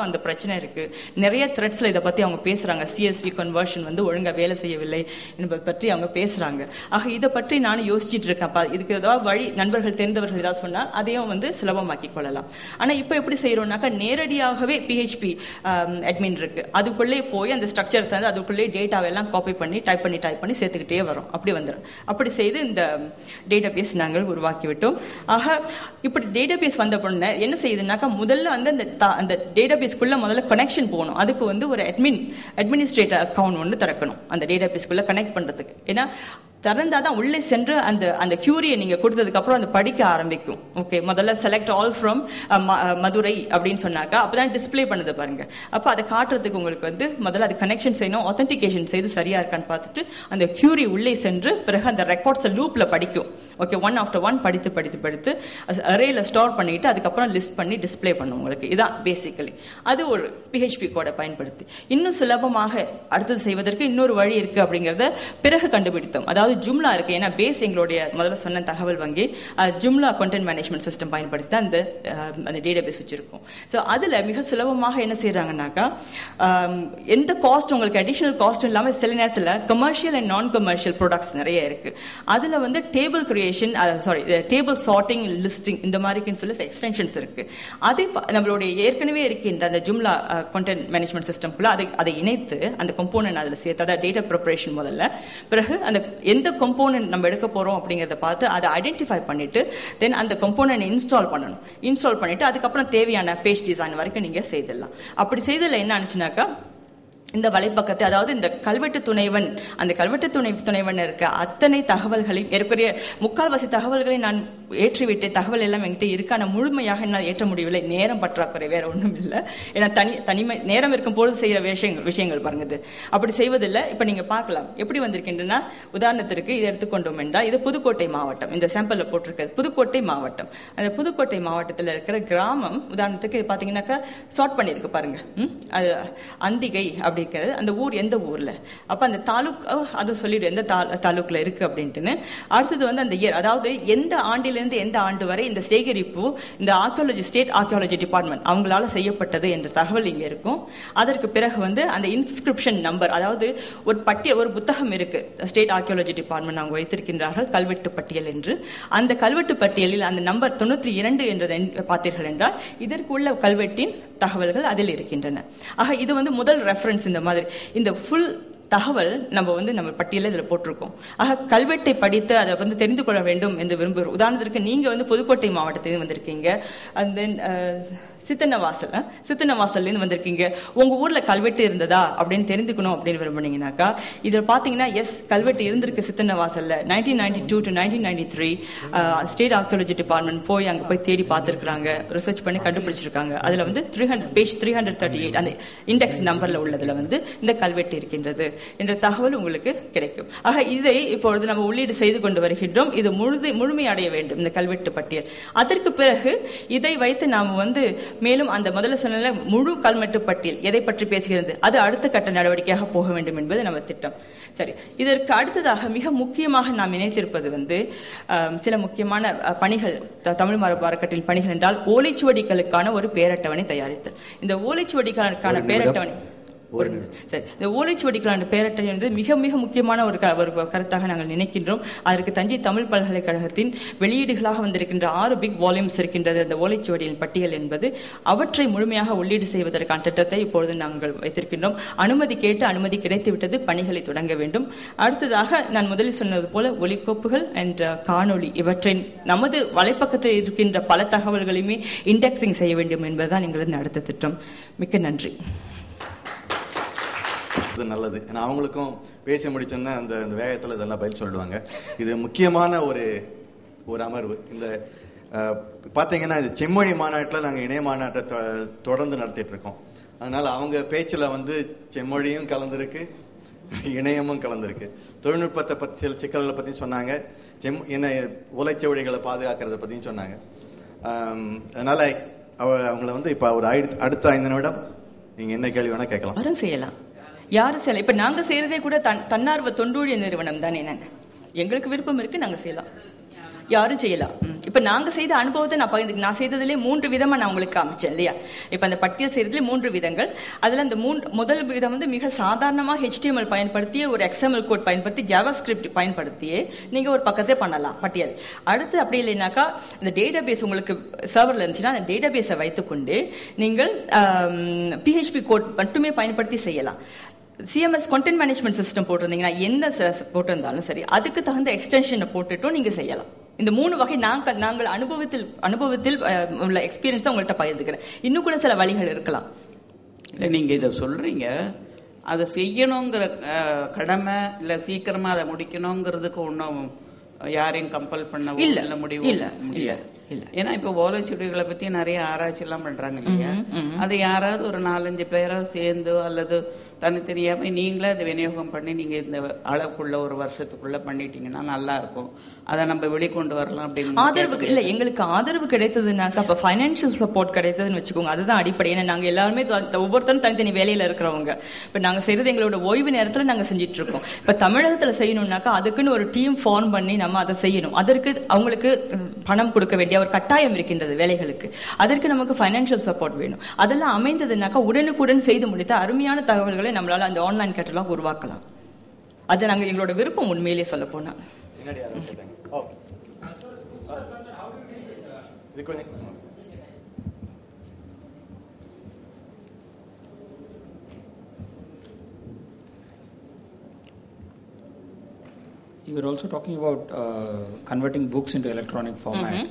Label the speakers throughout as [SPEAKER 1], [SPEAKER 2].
[SPEAKER 1] அந்த பிரச்சனை இருக்கு. நிறைய த்ரெட்ஸில் இதை பத்தி அவங்க பேசுறாங்க. சிஎஸ்வி கன்வர்ஷன் வந்து ஒழுங்காக வேலை செய்யவில்லை என்பதை பற்றி அவங்க பேசுறாங்க. ஆக இதை பற்றி நானும் யோசிச்சுட்டு இருக்கேன். பா- இதுக்கு ஏதாவது வழி நண்பர்கள் தெரிந்தவர்கள் ஏதாவது சொன்னால் அதையும் வந்து சுலபமாக்கி கொள்ளலாம். ஆனா இப்போ எப்படி செய்கிறோம்னாக்கா நேரடியாகவே பிஹெச்பி அட்மின் இருக்கு. அதுக்குள்ளே போய் அந்த ஸ்ட்ரக்சர் தந்து அதுக்குள்ளே டேட்டாவெல்லாம் காப்பி பண்ணி டைப் பண்ணி டைப் பண்ணி சேர்த்துக்கிட்டே வரும். அப்படி வந்துடும் அப்படி செய்து இந்த டேட்டா பேஸ் நாங்கள் உருவாக்கி விட்டோம் ஆக இப்படி டேட்டா பேஸ் வந்த பொண்ணு என்ன செய்யுதுனாக்கா முதல்ல வந்து அந்த அந்த டேட்டா பேஸ்க்குள்ள முதல்ல கனெக்ஷன் போகணும். அதுக்கு வந்து ஒரு அட்மின் அட்மினிஸ்ட்ரேட்டர் அக்கௌண்ட் ஒன்று திறக்கணும். அந்த டேட்டா பேஸ்க்குள்ள கனெக்ட் பண்ணுறதுக்கு ஏன்னா திறந்தாதான் உள்ளே சென்று அந்த அந்த கியூரியை நீங்கள் கொடுத்ததுக்கப்புறம் அந்த படிக்க ஆரம்பிக்கும். ஓகே முதல்ல செலக்ட் ஆல் ஃப்ரம் மதுரை அப்படின்னு சொன்னாக்கா அப்பதான் டிஸ்ப்ளே பண்ணுது பாருங்கள் அப்போ அதை காட்டுறதுக்கு உங்களுக்கு வந்து முதல்ல அது கனெக்ஷன் செய்யணும் ஆத்தென்டிகேஷன் செய்து சரியாக இருக்கான்னு பார்த்துட்டு அந்த கியூரி உள்ளே சென்று பிறகு அந்த ரெக்கார்ட்ஸை லூப்பில் படிக்கும். ஓகே ஒன் ஆஃப்டர் ஒன் படித்து படித்து படித்து அரேல ஸ்டோர் பண்ணிட்டு அதுக்கப்புறம் லிஸ்ட் பண்ணி டிஸ்ப்ளே பண்ணும் உங்களுக்கு. இதான் பேசிக்கலி அது ஒரு பிஹெச்பி கோடை பயன்படுத்தி. இன்னும் சுலபமாக அடுத்தது செய்வதற்கு இன்னொரு வழி இருக்குது அப்படிங்கிறத பிறகு கண்டுபிடித்தோம். அதாவது ஜும்லா இருக்கு. ஏன்னா பேஸ் எங்களுடைய முதல்ல சொன்ன தகவல் வங்கி ஜும்லா கண்டென்ட் மேனேஜ்மெண்ட் சிஸ்டம் பயன்படுத்தி தான் அந்த அந்த டேட்டா பேஸ் வச்சிருக்கோம். ஸோ அதில் மிக சுலபமாக என்ன செய்யறாங்கனாக்கா எந்த காஸ்ட் உங்களுக்கு அடிஷனல் காஸ்ட் இல்லாமல் சில நேரத்தில் commercial and non commercial products நிறைய இருக்கு. அதில் வந்து table creation sorry table sorting listing இந்த மாதிரிக்குன்னு சொல்லி எக்ஸ்டென்ஷன்ஸ் இருக்கு. அதே நம்மளுடைய ஏற்கனவே இருக்கின்ற அந்த ஜும்லா கண்டென்ட் மேனேஜ்மெண்ட் சிஸ்டம் அதை அதை இணைத்து அந்த கம்போனன்ட் அதில் சேர்த்து அதாவது டேட்டா ப்ரிப்பரேஷன் முதல்ல. பிறகு அந்த எந்த கம்போனன்ட் நம்ம எடுக்க போறோம் அப்படிங்கிறத பார்த்து அதை ஐடென்டிஃபை பண்ணிட்டு தென் அந்த கம்போனன்ட் இன்ஸ்டால் பண்ணணும். இன்ஸ்டால் பண்ணிட்டு அதுக்கப்புறம் தேவையான பேஜ் டிசைன் வரைக்கும் நீங்க செய்திடலாம். அப்படி செய்ததில் என்ன ஆனிச்சுனாக்கா இந்த வலைப்பக்கத்தை அதாவது இந்த கல்வெட்டு துணைவன் அந்த கல்வெட்டு துணை துணைவன் இருக்க அத்தனை தகவல்களையும் ஏற்கனவே முக்கால்வாசி தகவல்களை நான் ஏற்றிவிட்டேன். தகவல் எல்லாம் என்கிட்ட இருக்கு. ஆனால் முழுமையாக என்னால் ஏற்ற முடியவில்லை. நேரம் பற்றாக்குறை வேற ஒன்றும் இல்லை ஏன்னா தனி தனிமை நேரம் இருக்கும் பொழுது செய்கிற விஷயங்கள் விஷயங்கள் பாருங்குது அப்படி செய்வதில்லை. இப்போ நீங்கள் பார்க்கலாம். எப்படி வந்திருக்கின்றன உதாரணத்திற்கு இதை எடுத்துக்கொண்டோம் என்றால் இது புதுக்கோட்டை மாவட்டம். இந்த சாம்பிளில் போட்டிருக்கிறது புதுக்கோட்டை மாவட்டம். அந்த புதுக்கோட்டை மாவட்டத்தில் இருக்கிற கிராமம் உதாரணத்துக்கு பார்த்தீங்கன்னாக்கா சார்ட் பண்ணியிருக்கு பாருங்க. அது அந்திகை அப்படிங்கிறது அந்த ஊர் எந்த ஊரில்? அப்போ அந்த தாலுக் ஓ, அது சொல்லிடு எந்த தா- தாலுக்கில் இருக்குது அப்படின்ட்டுன்னு. அடுத்தது வந்து அந்த இயர் அதாவது எந்த ஆண்டிலிருந்து எந்த ஆண்டு வரை இந்த சேகரிப்பு இந்த ஆர்கியாலஜி ஸ்டேட் ஆர்கியாலஜி டிபார்ட்மெண்ட் அவங்களால செய்யப்பட்டது என்ற தகவல் இங்கே இருக்கும். அதற்கு பிறகு வந்து அந்த இன்ஸ்கிரிப்ஷன் நம்பர் அதாவது ஒரு பட்டியல் ஒரு புத்தகம் இருக்குது ஸ்டேட் ஆர்கியாலஜி டிபார்ட்மெண்ட் அவங்க வைத்திருக்கின்றார்கள் கல்வெட்டு பட்டியல் என்று. அந்த கல்வெட்டு பட்டியலில் அந்த நம்பர் தொண்ணூற்றி இரண்டு என்றதை பார்த்தீர்கள் என்றால் இதற்கு உள்ள கல்வெட்டின் தகவல்கள் அதில் இருக்கின்றன. ஆக இது வந்து முதல் ரெஃபரன்ஸ் இந்த மாதிரி. இந்த ஃபுல் தகவல் நம்ம வந்து நம்ம பட்டியலில் இதில் போட்டிருக்கோம். ஆக கல்வெட்டை படித்து அதை வந்து தெரிந்து கொள்ள வேண்டும் என்று விரும்புகிறோம். உதாரணத்திற்கு நீங்கள் வந்து புதுக்கோட்டை மாவட்டத்திலிருந்து வந்திருக்கீங்க. அண்ட் தென் சித்தன்னவாசல் சித்தன்ன வாசல்லேருந்து வந்திருக்கீங்க. உங்கள் ஊரில் கல்வெட்டு இருந்ததா? அப்படின்னு தெரிஞ்சுக்கணும் அப்படின்னு விரும்புனீங்கன்னாக்கா இதில் பார்த்தீங்கன்னா எஸ் கல்வெட்டு இருந்திருக்கு சித்தன்னவாசல்ல. Nineteen ninety two to nineteen ninety three state archaeology department போய் அங்கே போய் தேடி பார்த்துருக்குறாங்க. ரிசர்ச் பண்ணி கண்டுபிடிச்சிருக்காங்க. அதில் வந்து three hundred page three hundred thirty eight அந்த இண்டெக்ஸ் நம்பரில் உள்ளதில் வந்து இந்த கல்வெட்டு இருக்கின்றது என்ற தகவல் உங்களுக்கு கிடைக்கும். ஆக இதை இப்பொழுது நம்ம உள்ளீடு செய்து கொண்டு வருகின்றோம். இது முழுது முழுமையடைய வேண்டும் இந்த கல்வெட்டு பட்டியல். அதற்கு பிறகு இதை வைத்து நாம் வந்து மேலும் அந்த முதல்ல சொன்ன முழு கல்வெட்டு பட்டியல் எதை பற்றி பேசுகிறது? அது அடுத்த கட்ட நடவடிக்கையாக போக வேண்டும் என்பது நம்ம திட்டம். சரி இதற்கு அடுத்ததாக மிக முக்கியமாக நாம் இணைத்திருப்பது வந்து சில முக்கியமான பணிகள் தமிழ் மரபு அறக்கட்டளையின் பணிகள் என்றால் ஓலைச்சுவடிகளுக்கான ஒரு பேரட்டவணை தயாரித்தல். இந்த ஓலைச்சுவடிகளுக்கான. பேரட்டவணை
[SPEAKER 2] ஒரு
[SPEAKER 1] சரி இந்த ஓலைச்சுவடிகளான பேரட்டை என்பது மிக மிக முக்கியமான ஒரு க- ஒரு கருத்தாக நாங்கள் நினைக்கின்றோம். அதற்கு தஞ்சை தமிழ் பல்கலைக்கழகத்தின் வெளியீடுகளாக வந்திருக்கின்ற ஆறு பிக் வால்யூம்ஸ் இருக்கின்றது அந்த ஓலைச்சுவடியின் பட்டியல் என்பது. அவற்றை முழுமையாக உள்ளீடு செய்வதற்கான திட்டத்தை இப்பொழுது நாங்கள் வைத்திருக்கின்றோம். அனுமதி கேட்டு அனுமதி கிடைத்துவிட்டது பணிகளை தொடங்க வேண்டும். அடுத்ததாக நான் முதலில் சொன்னது போல ஒலிக்கோப்புகள் என்ற காணொளி. இவற்றை நமது வலைப்பக்கத்தில் இருக்கின்ற பல தகவல்களையுமே இண்டெக்ஸிங் செய்ய வேண்டும் என்பதுதான் எங்களது அடுத்த திட்டம். மிக்க நன்றி.
[SPEAKER 2] பேசுறது நல்லது. ஏன்னா அவங்களுக்கும் பேசி முடிச்சோன்னா அந்த அந்த வேகத்தில் இதெல்லாம் பதில் சொல்லுவாங்க இது முக்கியமான ஒரு ஒரு அமர்வு. இந்த பார்த்தீங்கன்னா இது செம்மொழி மாநாட்டில் நாங்கள் இணைய மாநாட்டை தொ- தொடர்ந்து நடத்திட்டு இருக்கோம். அதனால அவங்க பேச்சில் வந்து செம்மொழியும் கலந்துருக்கு இணையமும் கலந்துருக்கு. தொழில்நுட்பத்தை பற்றி சில சிக்கல்களை பற்றியும் சொன்னாங்க. செம் என்ன உலைச்சவடிகளை பாதுகாக்கிறத பற்றியும் சொன்னாங்க. அதனால் அதனால அவ அவங்கள வந்து இப்போ ஒரு அடுத்த ஐந்து நிமிடம் நீங்கள் என்ன கேள்வி வேணால் கேட்கலாம்.
[SPEAKER 1] யாரும் செய்யலாம். யாரும் செய்யலாம் இப்போ நாங்கள் செய்கிறதே கூட தன்- தன்னார்வ தொண்டூழிய நிறுவனம் தானே நாங்கள் எங்களுக்கு விருப்பம் இருக்குது நாங்கள் செய்யலாம். யாரும் செய்யலாம் இப்போ நாங்கள் செய்த அனுபவத்தை நான் பகிர்ந்து நான் செய்ததுலேயே மூன்று விதமாக நான் உங்களுக்கு காமிச்சேன் இல்லையா? இப்போ அந்த பட்டியல் செய்கிறதுலே மூன்று விதங்கள். அதில் அந்த மூன்று முதல் விதம் வந்து மிக சாதாரணமாக ஹெச்டிஎம்எல் பயன்படுத்தி ஒரு எக்ஸ்எம்எல் கோட் பயன்படுத்தி JavaScript பயன்படுத்தியே நீங்கள் ஒரு பக்கத்தை பண்ணலாம் பட்டியல். அடுத்து அப்படி இல்லைனாக்கா இந்த டேட்டாபேஸ் உங்களுக்கு சர்வரில் இருந்துச்சுன்னா அந்த டேட்டா பேஸை வைத்துக்கொண்டு நீங்கள் பிஹெச்பி கோட் மட்டுமே பயன்படுத்தி செய்யலாம். சிஎம்எஸ் கண்டென்ட் மேனேஜ்மெண்ட் சிஸ்டம் போட்டிருந்தீங்கன்னா ச- போட்டிருந்தாலும் சரி அதுக்கு தகுந்த எக்ஸ்டென்ஷனை போட்டுட்டும் நீங்க செய்யலாம். இந்த மூணு வகை நாங்க நாங்கள் அனுபவத்தில் அனுபவத்தில் உள்ள எக்ஸ்பீரியன்ஸ் உங்கள்கிட்ட பகிர்ந்துக்கிறேன். இன்னும் கூட சில வழிகள் இருக்கலாம்.
[SPEAKER 3] இல்லை நீங்க இதை சொல்றீங்க. அதை செய்யணுங்கிற கடமை இல்ல சீக்கிரமா அதை முடிக்கணுங்கிறதுக்கு ஒன்றும் யாரையும் கம்பல் பண்ணவோ
[SPEAKER 1] இல்ல,
[SPEAKER 3] முடிவு
[SPEAKER 1] இல்ல,
[SPEAKER 3] முடியாது.
[SPEAKER 1] இல்ல.
[SPEAKER 3] ஏன்னா இப்ப ஓலைச்சுவடிகளை பத்தி நிறைய ஆராய்ச்சி எல்லாம் பண்றாங்க இல்லையா? அது யாராவது ஒரு நாலஞ்சு பேரா சேர்ந்து அல்லது தனித்தனியாம நீங்களே அதை விநியோகம் பண்ணி நீங்க இந்த அளவுக்குள்ள ஒரு வருஷத்துக்குள்ள பண்ணிட்டீங்கன்னா நல்லா இருக்கும். அதை நம்ம வெளிக்கொண்டு வரலாம் அப்படின்னு
[SPEAKER 1] ஆதரவு இல்ல எங்களுக்கு ஆதரவு கிடைத்ததுனாக்கா அப்ப ஃபைனான்சியல் சப்போர்ட் கிடைத்ததுன்னு வச்சுக்கோங்க அதுதான் அடிப்படை. ஏன்னா நாங்க எல்லாருமே ஒவ்வொருத்தரும் தனித்தனி வேலையில இருக்கிறவங்க. இப்ப நாங்க செய்யறது எங்களோட ஓய்வு நேரத்துல நாங்க செஞ்சுட்டு இருக்கோம் இப்ப தமிழகத்துல செய்யணும்னாக்கா அதுக்குன்னு ஒரு டீம் ஃபார்ம் பண்ணி நம்ம அதை செய்யணும். அதற்கு அவங்களுக்கு பணம் கொடுக்க வேண்டிய ஒரு கட்டாயம் இருக்கின்றது வேலைகளுக்கு. அதற்கு நமக்கு ஃபைனான்சியல் சப்போர்ட் வேணும். அதெல்லாம் அமைந்ததுனாக்கா உடனுக்குடன் செய்து முடித்த அருமையான தகவல்களை நம்மளால அந்த ஆன்லைன் கேட்டலாக் உருவாக்கலாம் அது நாங்க எங்களோட விருப்பம் உண்மையிலேயே சொல்ல போனா
[SPEAKER 2] பின்னாடி யாரோ கேட்டாங்க ஓகே இது கொஞ்சம்
[SPEAKER 4] You were also talking about uh, converting books into electronic format.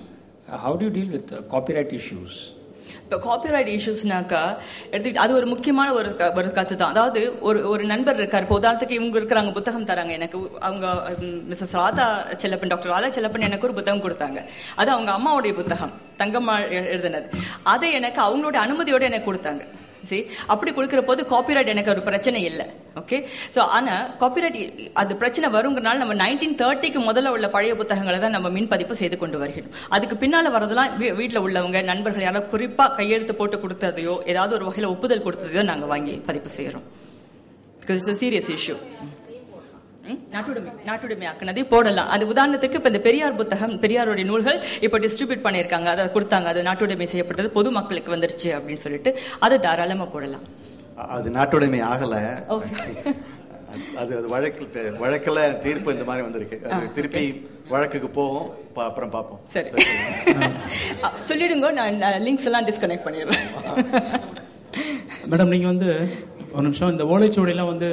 [SPEAKER 4] Uh, how do you deal with uh, copyright issues?
[SPEAKER 1] இப்போ காப்பிரைட் இஷ்யூஸ்னாக்கா எடுத்துக்கிட்டு அது ஒரு முக்கியமான ஒரு க- ஒரு கத்து தான் அதாவது ஒரு ஒரு நண்பர் இருக்கார். இப்போ உதாரணத்துக்கு இவங்க இருக்கிறாங்க புத்தகம் தராங்க. எனக்கு அவங்க மிஸ்ஸஸ் ராதா செல்லப்பன் டாக்டர் ராதா செல்லப்பன் எனக்கு ஒரு புத்தகம் கொடுத்தாங்க. அது அவங்க அம்மாவுடைய புத்தகம் தங்கம்மாள் எழுதினது. அதை எனக்கு அவங்களோட அனுமதியோடு எனக்கு கொடுத்தாங்க. சரி அப்படி கொடுக்குற போது காப்பிரைட் எனக்கு ஒரு பிரச்சனை இல்லை. ஓகே ஸோ ஆனால் காப்பிரைட் அது பிரச்சனை வருங்கிறனால நம்ம நைன்டீன் தேர்ட்டிக்கு முதல்ல உள்ள பழைய புத்தகங்களை தான் நம்ம மின் பதிப்பு செய்து கொண்டு வருகிறோம். அதுக்கு பின்னால் வரதெல்லாம் வீ- வீட்டில் உள்ளவங்க நண்பர்கள் யாராவது குறிப்பாக கையெழுத்து போட்டு கொடுத்ததையோ ஏதாவது ஒரு வகையில் ஒப்புதல் கொடுத்ததையோ நாங்கள் வாங்கி பதிப்பு செய்கிறோம் பிகாஸ் இட்ஸ் சீரியஸ் இஷ்யூ நாட்டுடைமை நாட்டுடைமை ஆக்குனதை போடலாம். அது உதாரணத்துக்கு இப்ப இந்த பெரியார் புத்தகம் பெரியாருடைய நூல்கள் இப்ப டிஸ்ட்ரிபியூட் பண்ணியிருக்காங்க. அதை கொடுத்தாங்க. அது நாட்டுடைமை செய்யப்பட்டது. பொது மக்களுக்கு வந்துருச்சு அப்படின்னு சொல்லிட்டு அதை தாராளமா போடலாம்.
[SPEAKER 2] அது நாட்டுடைமை ஆகல. அது அது வழக்கில் வழக்குல தீர்ப்பு இந்த மாதிரி வந்திருக்கு. அது திருப்பி வழக்குக்கு போகும். பா- அப்புறம் பார்ப்போம்.
[SPEAKER 1] சரி. சொல்லிடுங்க. நான் லிங்க்ஸ் எல்லாம் டிஸ்கனெக்ட் பண்ணிடுறேன்.
[SPEAKER 5] மேடம் நீங்கள் வந்து ஒரு நிமிஷம் இந்த ஓலைச்சுவடியெல்லாம் வந்து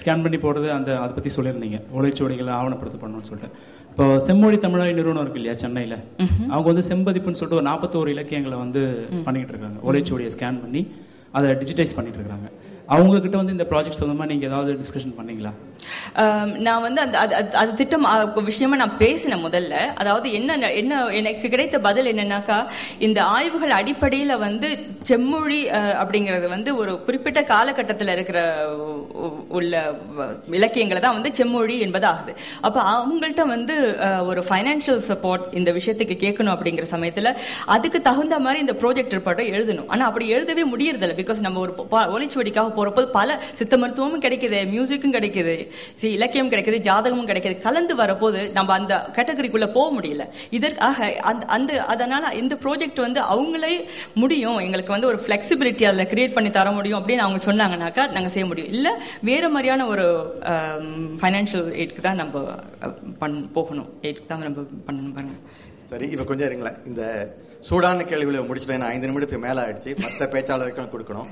[SPEAKER 5] ஸ்கேன் பண்ணி போடுறது அந்த அதை பற்றி சொல்லியிருந்தீங்க. ஓலைச்சுவடிகளை ஆவணப்படுத்த பண்ணணும்னு சொல்லிட்டு. இப்போ செம்மொழி தமிழாய் நிறுவனம் இருக்கு இல்லையா சென்னையில்? அவங்க வந்து செம்பதிப்புன்னு சொல்லிட்டு ஒரு நாற்பத்தோரு இலக்கியங்களை வந்து பண்ணிக்கிட்டு இருக்காங்க. ஓலைச்சுவடியை ஸ்கேன் பண்ணி அதை டிஜிட்டைஸ் பண்ணிட்டு இருக்காங்க. அவங்க கிட்ட வந்து இந்த ப்ராஜெக்ட் சம்மந்தமாக நீங்கள் ஏதாவது டிஸ்கஷன் பண்ணீங்களா?
[SPEAKER 1] Um, நான் வந்து அந்த அது- அது- அது திட்டம் விஷயமா நான் பேசினேன் முதல்ல. அதாவது என்ன என்ன எனக்கு கிடைத்த பதில் என்னன்னாக்கா இந்த ஆய்வுகள் அடிப்படையில் வந்து செம்மொழி அப்படிங்கிறது வந்து ஒரு குறிப்பிட்ட காலகட்டத்தில் இருக்கிற உள்ள வ- இலக்கியங்களை தான் வந்து செம்மொழி என்பது ஆகுது அவங்கள்ட்ட வந்து ஒரு ஃபைனான்சியல் சப்போர்ட் இந்த விஷயத்துக்கு கேட்கணும் அப்படிங்கிற சமயத்தில் அதுக்கு தகுந்த மாதிரி இந்த ப்ராஜெக்ட் ரிப்போர்ட்டை எழுதணும். ஆனால் அப்படி எழுதவே முடியறதில்ல. பிகாஸ் நம்ம ஒரு ஒளிச்சுவடிக்காக போகிறப்போ பல சித்த மருத்துவமும் கிடைக்குது மியூசிக்கும் கிடைக்குது. சரி இலக்கியம் கிடைக்குது ஜாதகமும் கிடைக்குது. கலந்து வரப்போது நம்ம அந்த கேட்டகரிக்குள்ளே போக முடியல. இதற்காக அந்த அந்த அதனால் இந்த ப்ராஜெக்ட் வந்து அவங்களே முடியும். எங்களுக்கு வந்து ஒரு ஃப்ளெக்சிபிலிட்டி அதில் கிரியேட் பண்ணி தர முடியும் அப்படின்னு அவங்க சொன்னாங்கனாக்கா நாங்கள் செய்ய முடியும். இல்லை வேறு மாதிரியான ஒரு um, ஃபைனான்ஷியல் எய்ட்க்கு தான் நம்ம பண் போகணும். எய்ட்க்கு தான் நம்ம பண்ணணும் பாருங்க.
[SPEAKER 2] சரி இப்போ கொஞ்சம் இருங்களேன். இந்த சூடான கேள்விகளை முடிச்சுட்டேன். ஐந்து நிமிடத்துக்கு மேலே ஆயிடுச்சு. மற்ற பேச்சாளருக்கும் கொடுக்கணும்.